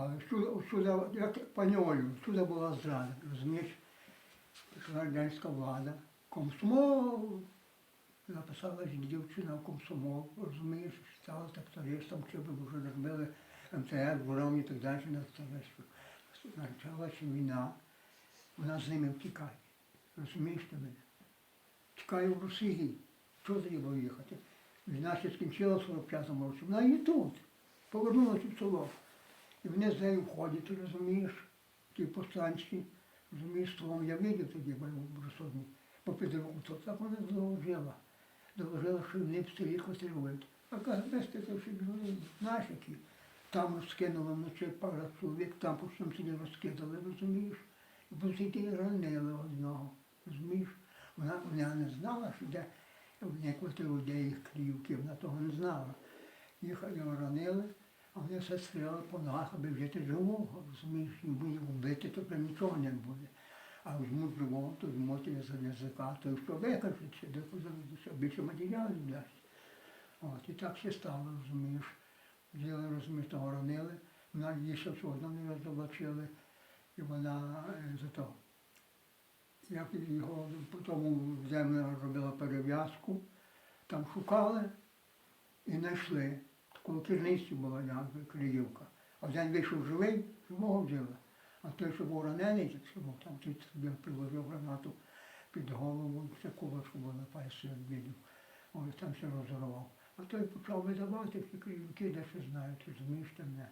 Але сюди, як паньолю, сюди була зрада, розумієш? Радянська влада, комсомол. Написала дівчина в комсомол, розумієш, стала трактористом, чи би вже зробили МТР, буром і так далі на трактористу. Почалася війна, вона з ними втікає. Розумієш ти мене? Тікає в Росії. Чого треба їхати? Війна ще скінчилася в 45-му році. Вона і тут. Повернулася в село. І вони з нею входять, розумієш, ті повстанчики, розумієш, словом, я видів тоді в Брусовні, по підруку, так вона доложила. Доложила, що вони в селі консервують. А це були, знаєш які. Там розкинули вночі пара чоловік, там по всьому селі розкидали, розумієш? І по всій ранили одного, розумієш? Вона, вона не знала, що де в людей їх клівки, вона того не знала. Їх ранили, а вони все стріляли по ногах, аби вжити живого, розумієш, і їх вбити, то прям нічого не буде. А візьмуть живого, то візьмуть за язика, то що викажуть, ще де що більше матеріалів дасть. От, і так ще стало, розумієш. Взяли, розумієш, того ранили, вона її ще все одно не розоблачили, і вона е, за то. Як його потім землю робила перев'язку, там шукали і знайшли. Коло керниці була Криївка. А один вийшов живий, живого взяли. А той, що був ранений, що був там, той собі приложив гранату під голову, все кулачку було на пальці відбив. Ось там все розорвав. А той почав видавати всі Криївки, де що знають, розумієш ти мене.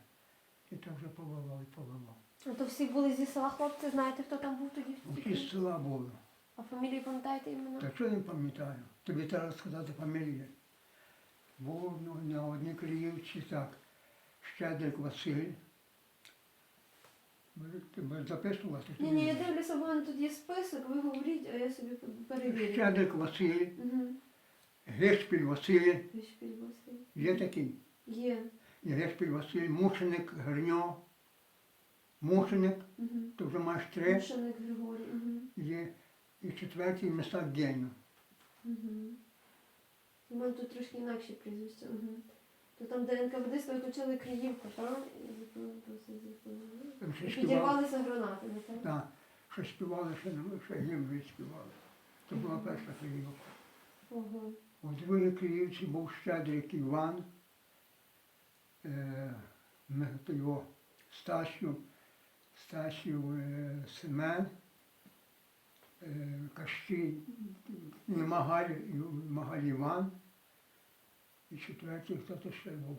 І то вже повело і повело. Ну, то всі були зі села хлопці, знаєте, хто там був тоді? Всі з села були. А фамілії пам'ятаєте іменно? Та що не пам'ятаю? Тобі треба сказати фамілію. Був ну, на одній Криївці так. Щедрик Василь. Ви- Ти записувати? Ні, ні, я дивлюся, бо мене тут є список, ви говоріть, а я собі перевірю. Щедрик Василь, Угу. Гешпіль Василь. Вишпіль Василь. Є такий. Є. Гешпіль Василь, Мушеник Гриньо. Мушеник, Угу. то вже маєш три. Мушаник Григорій. Угу. Є і четвертий міста Геню. Угу. Мене тут трошки інакше прізвище. Угу. То там, де НКВД оточили Криївку, так? Підірвалися гранатами, так? Так, що співали, не- ще гімн відспівали. Це була перша Криївка. Ого. У другій Київці був Щедрик Іван, е, його Стасів, Стасів е, Семен, е, Кащій, і Магаль, Магаль Іван. І четвертий, хто то ще був.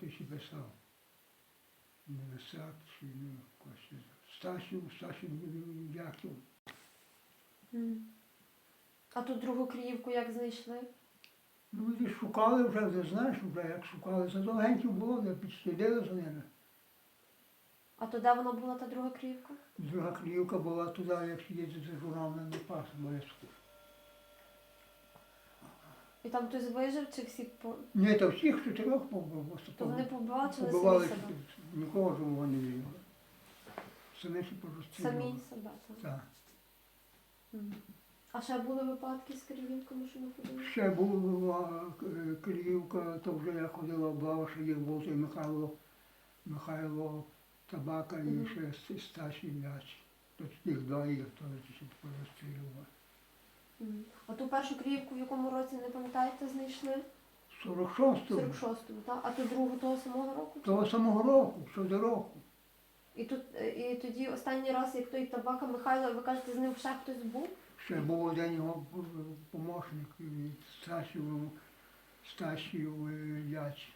Ти ще писав? Мисак чи ну, якось. Стасів, Стасів Яків. А ту другу Криївку як знайшли? Ну, і шукали вже, ти знаєш, вже як шукали, задовгеньків було, де підслідили за ними. А то де вона була та друга Криївка? Друга Криївка була туди, як їздити за журналом на пас Бориску. І там хтось вижив чи всі по... Ні, то всіх чотирьох побив. То вони побачили побивали, самі себе? нікого живого не вірили. Самі ще порозстрілювали. Самі себе. так. Так. А ще були випадки з Криївками, що ми ходили? Ще була е, Криївка, то вже я ходила в Блава, що їх був той Михайло, Михайло Табака і ще С- Стасій Яч. То їх два їх теж ще порозстрілювали. А ту першу Криївку в якому році, не пам'ятаєте, знайшли? 46-го. 46-му, так? А ту другу того самого року? Того самого року, що до року. І, тут, е, і тоді останній раз, як той табака Михайло, ви кажете, з ним ще хтось був? Ще був один його помощник, Стасів, Стасів е, Яч.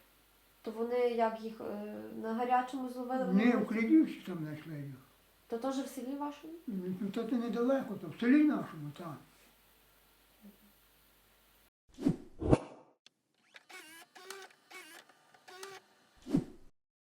То вони як їх е, на гарячому зловили? Були- в Кредівці там знайшли їх. То теж в селі вашому? Ну, То недалеко, то в селі нашому, так.